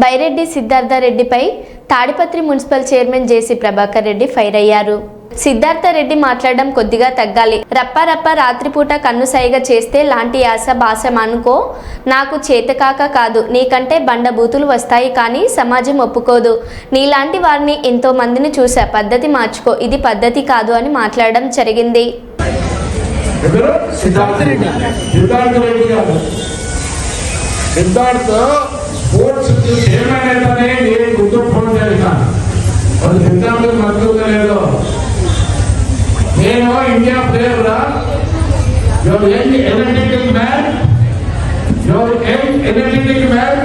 బైరెడ్డి సిద్ధార్థ రెడ్డిపై Tadipatri municipal chairman JC Prabhakar Reddy fire అయ్యారు సిద్ధార్థ రెడ్డి మాట్లాడడం కొద్దిగా తగ్గాలి. రప్పారప్ప రాత్రిపూట కన్ను సైగ చేస్తే లాంటి యాస భాష అనుకో నాకు చేతకాక కాదు. నీకంటే బండ బూతులు వస్తాయి కానీ సమాజం ఒప్పుకోదు. నీలాంటి వారిని ఎంతో మందిని చూసా పద్ధతి మార్చుకో. ఇది పద్ధతి కాదు అని మాట్లాడడం జరిగింది. సిద్ధార్థ స్పోర్ట్స్ చైర్మన్ నేను గుర్తు ఫోన్ చేస్తాను అది సిద్ధార్థ మద్దతు లేదు నేను India player your young energetic man your young energetic man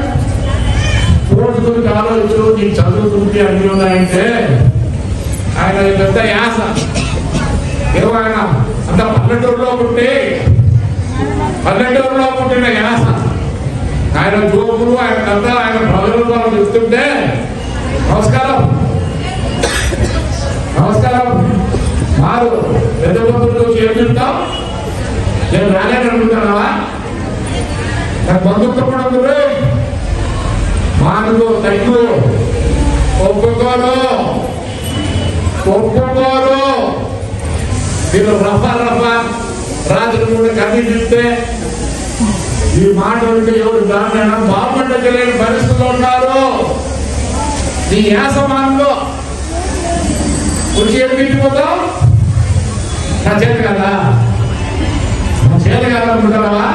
sports గురించి ఆలోచించు నీకు చదువుతుంది అన్ని ఉన్నాయంటే. ఆయన పెద్ద యాస. ఏమో ఆయన అంత పల్లెటూరులో ఉంటే పల్లెటూరులో పుట్టిన యాస. ఆయన చూపులు ఆయన కథ ఆయన ప్రజలు చెప్తుంటే నమస్కారం. నమస్కారం. మారు పెద్ద బంధువులు ఏం చెప్తాం నేను రాలేను అనుకుంటున్నావా? నాకు బంధుత్వం కూడా ఉంది మానులు తగ్గు. ఒప్పుకోరు ఒప్పుకోరు మీరు రఫా రఫా రాత్రి కూడా కన్నీ చూస్తే ఈ మాట అంటే ఎవరు దాన్ని బాగుండగలేని పరిస్థితుల్లో ఉన్నారు. నీ యాసమానంలో కుర్చీ ఎడిపించిపోతావు నా చేతి కదా. నా చేతి కదా అనుకుంటారా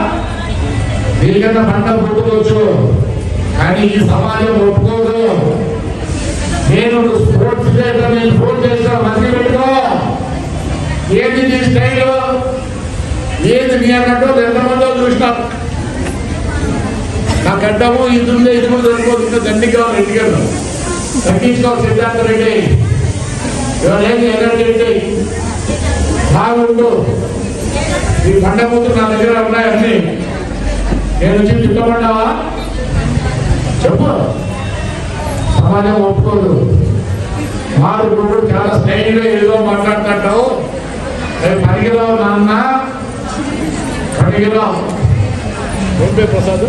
దీనికన్నా పంట పుట్టుకోవచ్చు కానీ ఈ సమాజం ఒప్పుకోదు. నేను స్పోర్ట్స్ చేస్తా నేను ఫోన్ చేస్తా మంది పెట్టుకో. ఏంది నీ స్టైల్? ఏంది నీ అన్నట్టు ఎంతమందో చూసినాం గడ్డము ఇది ఉందే ఇది కూడా దొరికిపోతుంది దండిగా రెడ్డి గారు తగ్గించుకోవాలి సిద్ధార్థ రెడ్డి. ఎవరేంది ఎర్రటి రెడ్డి. బాగుండు. ఈ పంట నా దగ్గర ఉన్నాయన్నీ నేను వచ్చి తిట్టబడ్డావా చెప్పు. సమాజం ఒప్పుకోదు. వారు ఇప్పుడు చాలా స్నేహితులు ఏదో మాట్లాడుతుంటావు. రేపు పనికిరావు నాన్న. పనికిరావు ప్రసాద్.